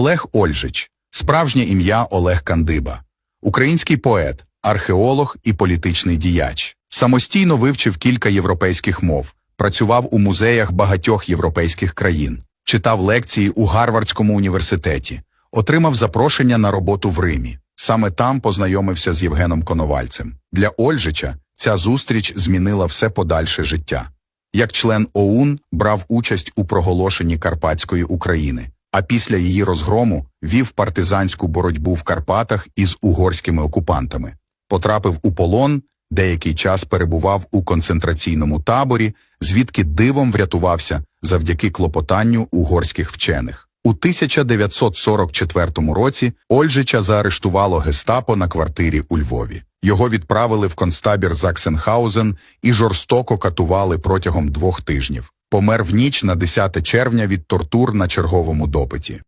Олег Ольжич, справжнє ім'я Олег Кандиба, український поет, археолог і політичний діяч. Самостійно вивчив кілька європейських мов, працював у музеях багатьох європейських країн, читав лекції у Гарвардському університеті, отримав запрошення на роботу в Римі. Саме там познайомився з Євгеном Коновальцем. Для Ольжича ця зустріч змінила все подальше життя. Як член ОУН брав участь у проголошенні Карпатської України, а після її розгрому вів партизанську боротьбу в Карпатах із угорськими окупантами. Потрапив у полон, деякий час перебував у концентраційному таборі, звідки дивом врятувався завдяки клопотанню угорських вчених. У 1944 році Ольжича заарештувало гестапо на квартирі у Львові. Його відправили в концтабір Заксенхаузен і жорстоко катували протягом двох тижнів. Помер в ніч на 10 червня від тортур на черговому допиті.